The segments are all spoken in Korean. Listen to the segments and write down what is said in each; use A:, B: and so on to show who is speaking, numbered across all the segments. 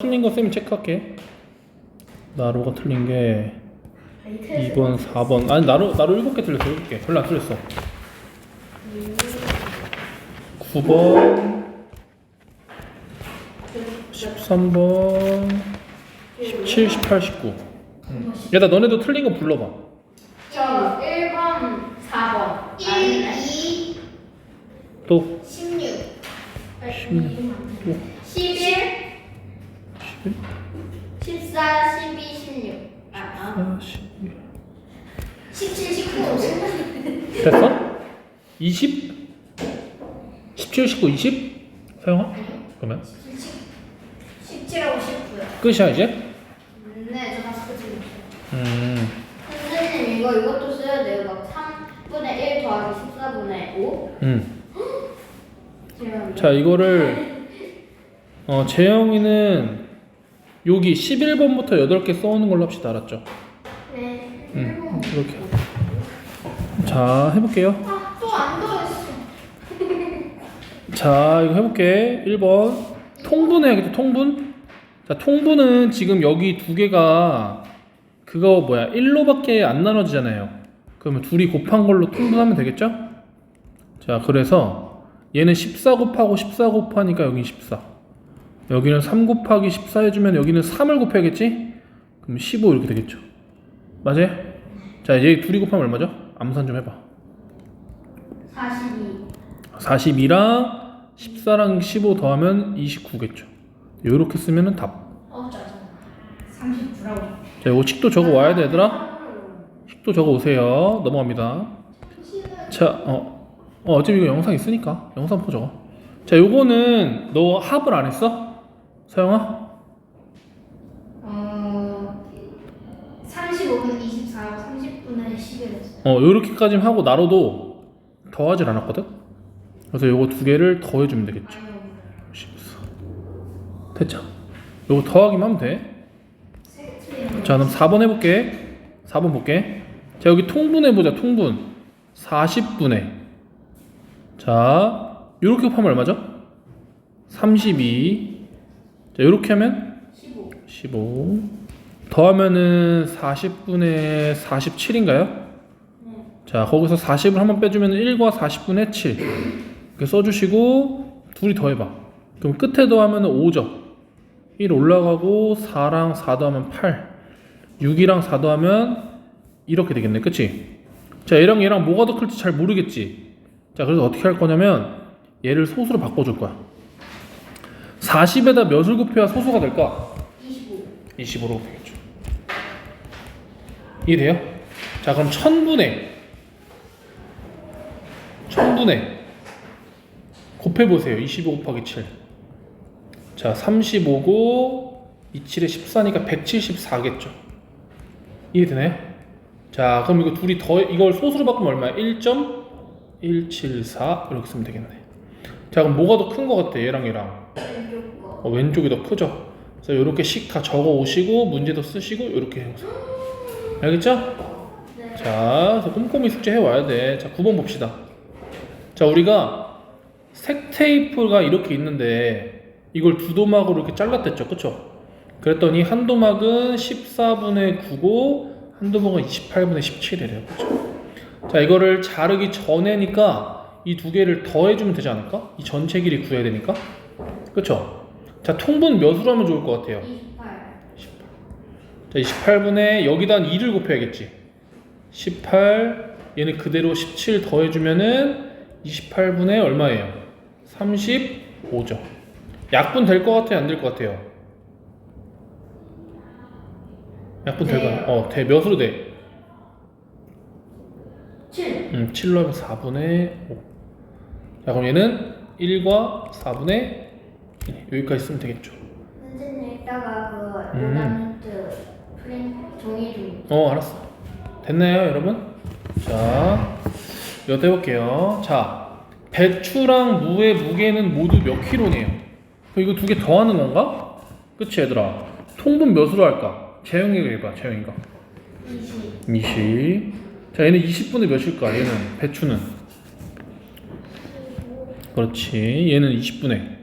A: 틀린 거 쌤이 체크할게. 나로가 틀린 게 2번, 4번. 아니 나로 나로 7개 틀렸어. 7개. 별로 안 틀렸어. 9번 13번 17, 18, 19. 응. 얘들아 너네도 틀린 거 불러봐.
B: 저 1번, 4번.
C: 1, 2,
A: 또
C: 16.
A: 16.
B: 11,
A: 11,
B: 14, 12, 16. 아, 아.
A: 12.
C: 17, 19.
A: 됐어? 20? 17, 19, 20? 서영아? 그러면
C: 17하고 19요.
A: 끝이야 이제?
C: 네, 저 다섯 개 틀렸어요.
A: 음.
B: 선생님, 이거 이것도 써야 돼요. 막 3분의 1 더하기 14분의 5.
A: 음. 자 이거를 어 재영이는 여기 11번부터 8개 써오는 걸로 합시다. 알았죠?
C: 네.
A: 음. 이렇게. 자 해볼게요.
C: 아, 또안 더했어.
A: 자 이거 해볼게. 1번. 통분 해야겠다 통분? 자 통분은 지금 여기 두 개가 그거 뭐야? 1로밖에 안 나눠지잖아요. 그러면 둘이 곱한 걸로 통분하면 되겠죠? 자 그래서 얘는 14 곱하고 14 곱하니까 여기 14 여기는 3 곱하기 14 해주면 여기는 3을 곱해야겠지? 그럼 15 이렇게 되겠죠 맞아요? 자얘 둘이 곱하면 얼마죠? 암산 좀 해봐
B: 42.
A: 42랑 14랑 15 더하면 29겠죠. 요렇게 쓰면은 답.
C: 어, 짜증나. 39라고.
A: 자, 이거 식도 적어 와야 돼, 얘들아. 식도 적어 오세요. 넘어갑니다. 자, 어, 어, 어차피 이거 영상 있으니까 영상 보고 적어. 자, 요거는 너 합을 안 했어? 서영아?
C: 어, 35분 24하고 30분에 11 했어요.
A: 어, 요렇게까지 하고 나로도 더하질 않았거든. 그래서 요거 두 개를 더해주면 되겠죠.
C: 아니요.
A: 14. 됐죠? 요거 더하기만 하면 돼. 자 그럼 4번 해볼게 4번 볼게 자 여기 통분해보자 통분 40분의 자 요렇게 곱하면 얼마죠? 32 자, 요렇게 하면
C: 15.
A: 15 더하면은 40분의 47인가요? 자 거기서 40을 한번 빼주면 1과 40분의 7 이렇게 써주시고 둘이 더해봐. 그럼 끝에 더하면 5죠. 1 올라가고 4랑 4 더하면 8 6이랑 4 더하면 이렇게 되겠네. 그치? 자 얘랑 얘랑 뭐가 더 클지 잘 모르겠지. 자 그래서 어떻게 할 거냐면 얘를 소수로 바꿔줄 거야 40에다 몇을 곱해야 소수가 될까?
C: 25.
A: 25로 되겠죠. 이해돼요? 자, 그럼 천분의 천분의 곱해보세요. 25 곱하기 7. 자, 35고 27에 14니까 174겠죠. 이해되나요? 자, 그럼 이거 둘이 더 이걸 소수로 바꾸면 얼마야? 1.174 이렇게 쓰면 되겠네. 자, 그럼 뭐가 더큰거 같아? 얘랑 얘랑. 어, 왼쪽이 더 크죠? 그래서 이렇게 식 다 적어 오시고 문제도 쓰시고 이렇게 해보세요. 알겠죠?
C: 네.
A: 자, 그래서 꼼꼼히 숙제 해 와야 돼. 자, 9번 봅시다. 자, 우리가 색 테이프가 이렇게 있는데 이걸 두 도막으로 이렇게 잘랐댔죠, 그쵸? 그랬더니 한 도막은 14분의 9고 한 도막은 28분의 17이래요, 그쵸? 자, 이거를 자르기 전에니까 이 두 개를 더해주면 되지 않을까? 이 전체 길이 구해야 되니까, 그쵸? 자, 통분 몇으로 하면 좋을 것 같아요?
C: 28.
A: 자, 28분에 여기다 2를 곱해야겠지. 18 얘는 그대로 17 더해주면은 28분의 얼마예요? 35죠. 약분 될 것 같아요? 안 될 것 같아요? 약분
C: 네.
A: 될까요? 어, 대 몇으로 돼?
C: 7.
A: 음, 7로 하면 4분의 5. 자, 그럼 얘는 1과 4분의 1. 여기까지 쓰면 되겠죠.
B: 선생님, 이따가 그
A: 음.
B: 오다노트 프린 종이 좀.
A: 어 알았어 됐나요 여러분? 자 이것도 해볼게요 자 배추랑 무의 무게는 모두 몇 킬로네요 그럼 이거 두 개 더하는 건가? 그치 얘들아 통분 몇으로 할까? 재영이가 해봐 재영이가
C: 20.
A: 20. 자 얘는 20분의 몇일까 얘는 배추는 그렇지 얘는 20분의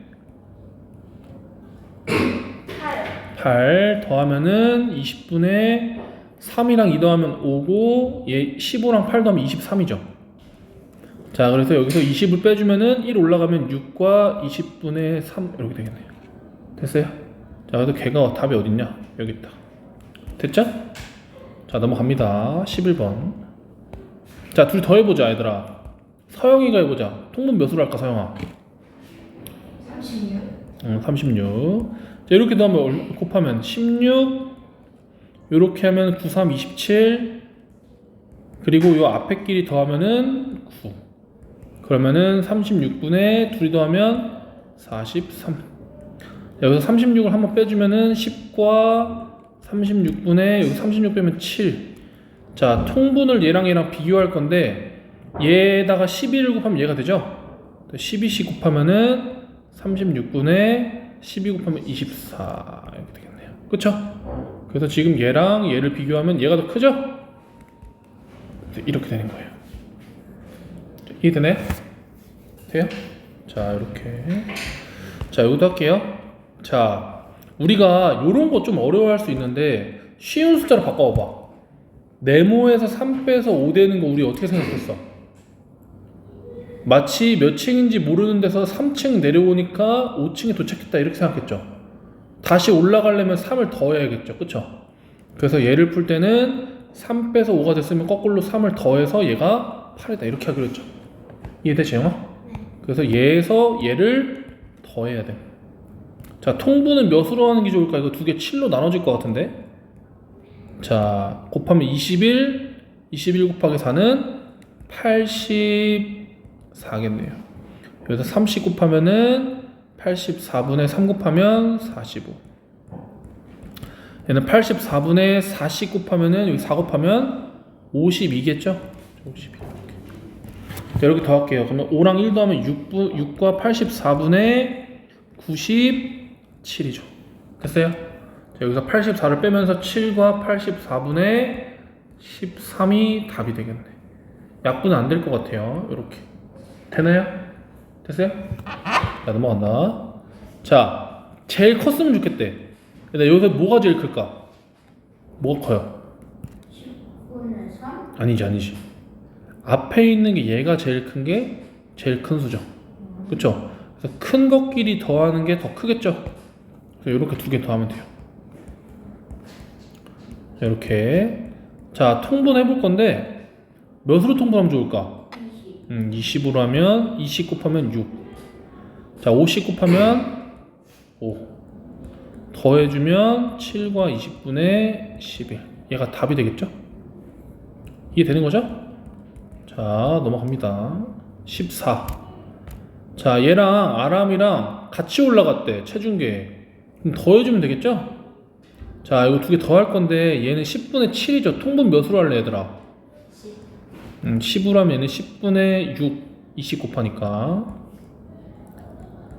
C: 8.
A: 8 더하면은 20분의 3이랑 2 더하면 5고 얘 15랑 8 더하면 23이죠. 자, 그래서 여기서 20을 빼주면은 1 올라가면 6과 20분의 3 이렇게 되겠네요. 됐어요? 자, 그래서 걔가 답이 어딨냐? 여기 있다. 됐죠? 자, 넘어갑니다. 11번. 자, 둘이 더 해보자, 얘들아. 서영이가 해보자. 통분 몇으로 할까, 서영아?
C: 36.
A: 응, 36. 자, 이렇게 더하면 얼- 곱하면 16. 요렇게 하면 9, 3, 27. 그리고 요 앞에 끼리 더하면은 9. 그러면은 36분의 둘이 더하면 43. 여기서 36을 한번 빼주면은 10과 36분의 여기 36 빼면 7. 자, 통분을 얘랑 얘랑 비교할 건데 얘에다가 11을 곱하면 얘가 되죠? 12씩 곱하면은 36분의 12 곱하면 24 이렇게 되겠네요. 그쵸? 그래서 지금 얘랑 얘를 비교하면 얘가 더 크죠? 이렇게 되는 거예요. 이해되네? 돼요? 자 이렇게 자 여기도 할게요. 자 우리가 요런 거 좀 어려워할 수 있는데 쉬운 숫자로 바꿔봐. 네모에서 3 빼서 5 되는 거 우리 어떻게 생각했어? 마치 몇 층인지 모르는 데서 3층 내려오니까 5층에 도착했다 이렇게 생각했죠. 다시 올라가려면 3을 더해야겠죠. 그쵸? 그래서 얘를 풀 때는 3 빼서 5가 됐으면 거꾸로 3을 더해서 얘가 8이다 이렇게 하기로 했죠. 이해되지 영아? 그래서 얘에서 얘를 더해야 돼. 자 통분은 몇으로 하는 게 좋을까? 이거 두 개 7로 나눠질 것 같은데. 자 곱하면 21, 21 곱하기 4는 84겠네요. 여기서 30 곱하면은 84분의 3 곱하면 45. 얘는 84분의 40 곱하면은 여기 4 곱하면 52겠죠? 52. 이렇게. 자, 이렇게 더 할게요. 그러면 5랑 1 더하면 6분, 6과 84분의 97이죠. 됐어요? 자, 여기서 84를 빼면서 7과 84분의 13이 답이 되겠네. 약분은 안될 것 같아요. 이렇게. 되나요? 됐어요? 자, 넘어간다. 자, 제일 컸으면 좋겠대. 근데 여기서 뭐가 제일 클까? 뭐가 커요?
B: 10분의 3?
A: 아니지, 아니지. 앞에 있는 게 얘가 제일 큰 게 제일 큰 수죠. 그쵸? 그래서 큰 것끼리 더하는 게 더 크겠죠? 그래서 이렇게 두 개 더하면 돼요. 자, 이렇게. 자, 통분해 볼 건데, 몇으로 통분하면 좋을까?
B: 20.
A: 음, 20으로 하면 20 곱하면 6. 자, 50 곱하면 5. 더해주면 7과 20분의 11. 얘가 답이 되겠죠? 이해되는 거죠? 자, 넘어갑니다. 14. 자, 얘랑 아람이랑 같이 올라갔대, 체중계. 그럼 더해주면 되겠죠? 자, 이거 두 개 더 할 건데, 얘는 10분의 7이죠. 통분 몇으로 할래, 얘들아?
B: 10.
A: 음, 10으로 하면 10분의 6, 20 곱하니까.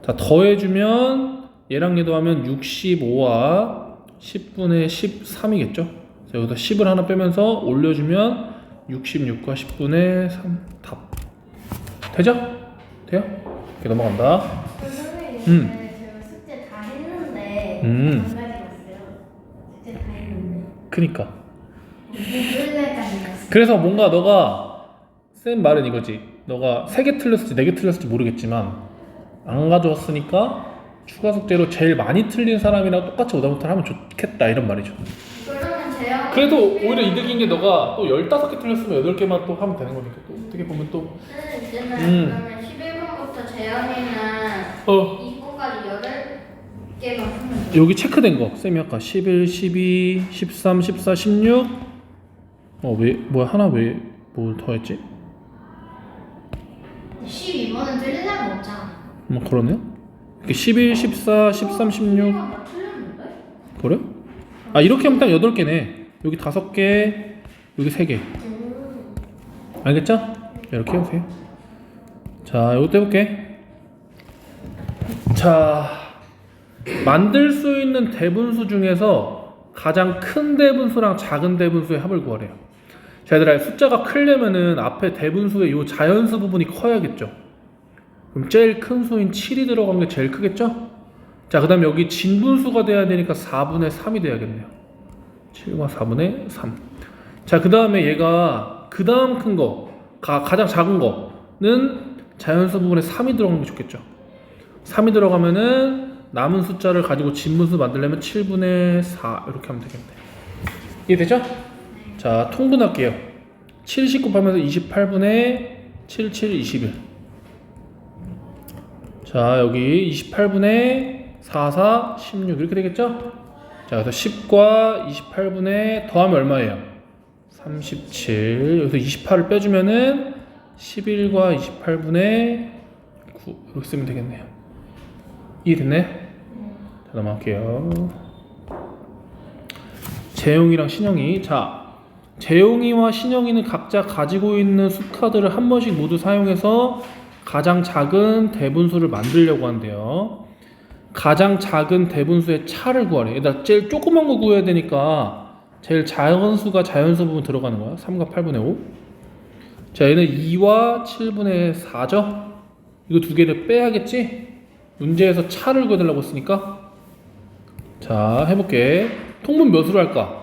A: 자, 더해주면 얘랑 얘도 하면 65와 10분의 13이겠죠? 여기서 10을 하나 빼면서 올려주면 66과 10분의 3 답. 되죠? 돼요? 이렇게 넘어간다.
C: 선생님,
A: 음.
C: 네, 제가 숙제 다 했는데
A: 음.
C: 안 가져왔어요. 숙제 다 했는데
A: 그니까.
C: 갔어요.
A: 그래서 뭔가 너가 쌤 말은 이거지. 너가 세 개 틀렸을지 네 개 틀렸을지 모르겠지만 안 가져왔으니까 추가 숙제로 제일 많이 틀린 사람이랑 똑같이 오답부터 하면 좋겠다 이런 말이죠. 그래도 오히려 이득인 게 너가 또 15개 틀렸으면 8개만 또 하면 되는 거니까 또 어떻게 보면
B: 또는 이제는
A: 음.
B: 그러면 11번부터 재영이는
A: 어,
B: 2거까지 8개만 하면 돼.
A: 여기 체크된 거 쌤이 아까 11, 12, 13, 14, 16 어, 왜 뭐야 하나 왜뭐 더했지?
C: 12번은 틀린 사람 없잖아.
A: 뭐 그러네요. 이렇게 11, 14, 13,
B: 16다 틀렸는데?
A: 그래? 아 이렇게 하면 딱 8개네 여기 5개 여기 3개 알겠죠? 이렇게 해보세요 자 이것도 해볼게 자 만들 수 있는 대분수 중에서 가장 큰 대분수랑 작은 대분수의 합을 구하래요 자 얘들아 숫자가 크려면은 앞에 대분수의 이 자연수 부분이 커야겠죠 그럼 제일 큰 수인 7이 들어간 게 제일 크겠죠? 자, 그 다음에 여기 진분수가 돼야 되니까 4분의 3이 돼야겠네요. 7과 4분의 3. 자, 그 다음에 얘가 그 다음 큰 거, 가, 가장 작은 거는 자연수 부분에 3이 들어가는 게 좋겠죠. 3이 들어가면은 남은 숫자를 가지고 진분수 만들려면 7분의 4 이렇게 하면 되겠네. 이해되죠? 자, 통분할게요. 70 곱하면서 28분의 77, 21. 자, 여기 28분의 44, 16 이렇게 되겠죠? 자, 그래서 10과 28분의 더하면 얼마예요? 37. 여기서 28을 빼주면은 11과 28분의 9 이렇게 쓰면 되겠네요. 이해됐네? 자, 넘어갈게요. 재용이랑 신영이. 자, 재용이와 신영이는 각자 가지고 있는 수카드를 한 번씩 모두 사용해서 가장 작은 대분수를 만들려고 한대요. 가장 작은 대분수의 차를 구하래. 일단 제일 조그만 거 구해야 되니까 제일 작은 수가 자연수 부분 들어가는 거야. 3과 8분의 5. 자, 얘는 2와 7분의 4죠? 이거 두 개를 빼야겠지? 문제에서 차를 구해달라고 했으니까. 자, 해볼게. 통분 몇으로 할까?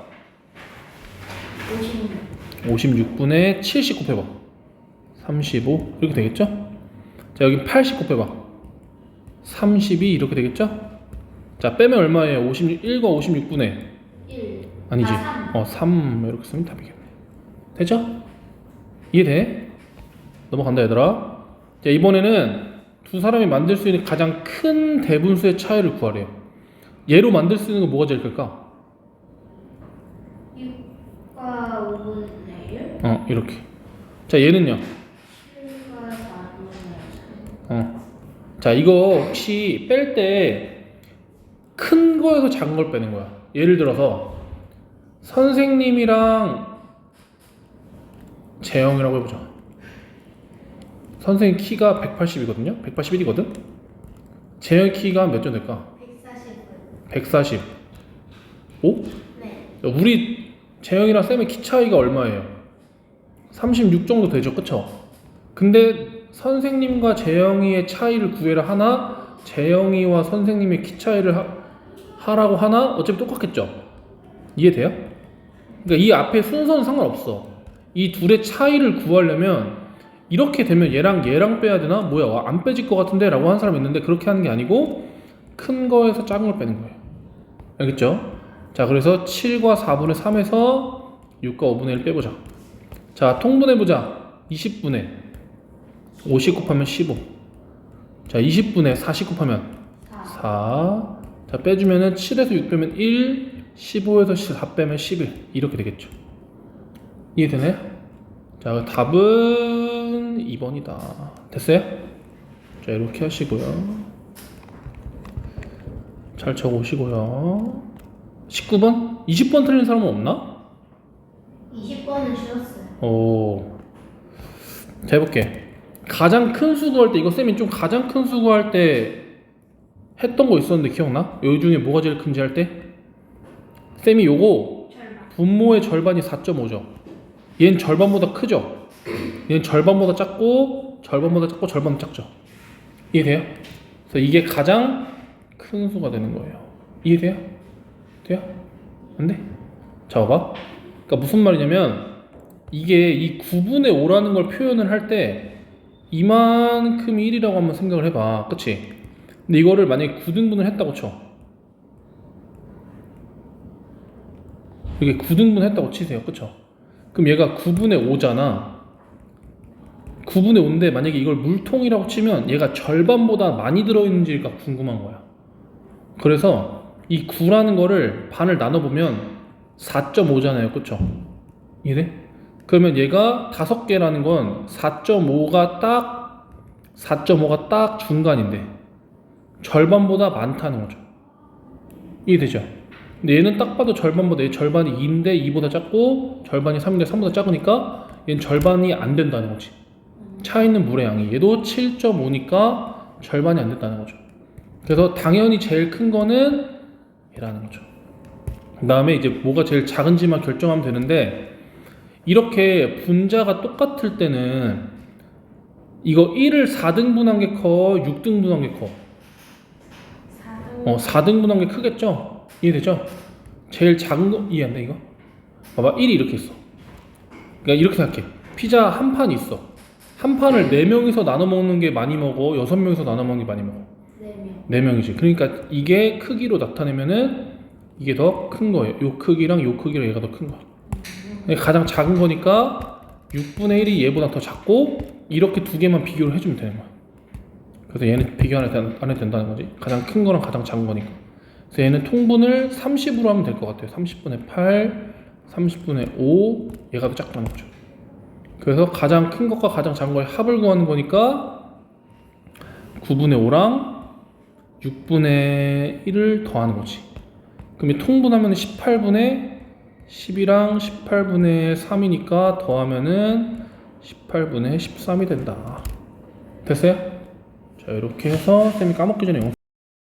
C: 56.
A: 56분의 70 곱해봐. 35 이렇게 되겠죠? 자 여기 80 곱해봐. 32 이렇게 되겠죠? 자 빼면 얼마예요? 56 1과 56분의
C: 1.
A: 아니지.
C: 아,
A: 어, 3 이렇게 쓰면 답이겠네. 되죠? 이해돼? 넘어간다 얘들아. 자 이번에는 두 사람이 만들 수 있는 가장 큰 대분수의 차이를 구하래요. 얘로 만들 수 있는 건 뭐가 제일 클까?
C: 6과 5분의 1.
A: 어 이렇게. 자 얘는요.
C: 7과 4분의 3.
A: 어. 자, 이거 혹시 뺄 때 큰 거에서 작은 걸 빼는 거야. 예를 들어서 선생님이랑 재영이라고 해보자. 선생님 키가 180이거든요. 181이거든. 재영 키가 몇 점 될까?
C: 140분.
A: 140. 오?
C: 네.
A: 우리 재영이랑 쌤의 키 차이가 얼마예요? 36 정도 되죠, 그쵸? 근데 선생님과 재영이의 차이를 구해라 하나, 재영이와 선생님의 키 차이를 하, 하라고 하나, 어차피 똑같겠죠? 이해돼요? 그러니까 이 앞에 순서는 상관없어. 이 둘의 차이를 구하려면 이렇게 되면 얘랑 얘랑 빼야 되나? 뭐야, 안 빼질 것 같은데? 라고 한 사람이 있는데 그렇게 하는 게 아니고 큰 거에서 작은 걸 빼는 거예요. 알겠죠? 자, 그래서 7과 4분의 3에서 6과 5분의 1 빼보자. 자, 통분해보자. 20분의 50 곱하면 15. 자, 20분의 40 곱하면
C: 4.
A: 4. 자, 빼주면은 7에서 6 빼면 1, 15에서 4 빼면 11. 이렇게 되겠죠. 이해되나요? 자, 답은 2번이다. 됐어요? 자, 이렇게 하시고요. 잘 적으시고요. 19번? 20번 틀린 사람은 없나?
C: 20번은 쉬웠어요.
A: 오. 자, 해볼게. 가장 큰 수 구 할 때, 이거 쌤이 좀 가장 큰 수 구 할 때 했던 거 있었는데 기억나? 여기 중에 뭐가 제일 큰지 할 때? 쌤이 요거
C: 절반.
A: 분모의 절반이 4.5죠. 얘는 절반보다 크죠? 얘는 절반보다 작고, 절반보다 작고, 절반보다 작죠? 이해돼요? 그래서 이게 가장 큰 수가 되는 거예요. 이해돼요? 돼요? 안 돼? 자, 봐봐. 그러니까 무슨 말이냐면, 이게 이 9분의 5라는 걸 표현을 할 때, 이만큼이 1이라고 한번 생각을 해봐. 그치? 근데 이거를 만약에 9등분을 했다고 쳐. 이게 9등분 했다고 치세요. 그쵸? 그럼 얘가 9분의 5잖아. 9분의 5인데 만약에 이걸 물통이라고 치면 얘가 절반보다 많이 들어있는지가 궁금한 거야. 그래서 이 9라는 거를 반을 나눠보면 4.5잖아요. 그쵸? 이해돼? 그러면 얘가 5개라는 건 4.5가 딱 4.5가 딱 중간인데 절반보다 많다는 거죠. 이해되죠? 근데 얘는 딱 봐도 절반보다 얘 절반이 2인데 2보다 작고 절반이 3인데 3보다 작으니까 얘는 절반이 안 된다는 거지. 차 있는 물의 양이 얘도 7.5니까 절반이 안 됐다는 거죠. 그래서 당연히 제일 큰 거는 얘라는 거죠. 그 다음에 이제 뭐가 제일 작은지만 결정하면 되는데 이렇게 분자가 똑같을 때는 이거 1을 4등분한 게 커, 6등분한 게 커.
C: 4등
A: 어, 4등분한 게 크겠죠? 이해되죠? 제일 작은 거 이해 안 돼 이거? 봐봐 1이 이렇게 있어 그러니까 이렇게 생각해 피자 한 판이 있어 한 판을 4명이서 나눠 먹는 게 많이 먹어 6명이서 나눠 먹는 게 많이 먹어. 4명이지. 그러니까 이게 크기로 나타내면은 이게 더 큰 거예요. 요 크기랑 요 크기랑 얘가 더큰 그러니까 가장 작은 거니까 6분의 1이 얘보다 더 작고 이렇게 두 개만 비교를 해주면 되는 거야. 그래서 얘는 비교 안 해도, 된- 안 해도 된다는 거지. 가장 큰 거랑 가장 작은 거니까. 그래서 얘는 통분을 30으로 하면 될 것 같아요. 30분의 8 30분의 5 얘가 더 작다는 거죠. 그래서 가장 큰 것과 가장 작은 거의 합을 구하는 거니까 9분의 5랑 6분의 1을 더하는 거지 그럼 이 통분하면 18분의 10이랑 18분의 3이니까 더하면은 18분의 13이 된다 됐어요? 자 이렇게 해서 쌤이 까먹기 전에 영상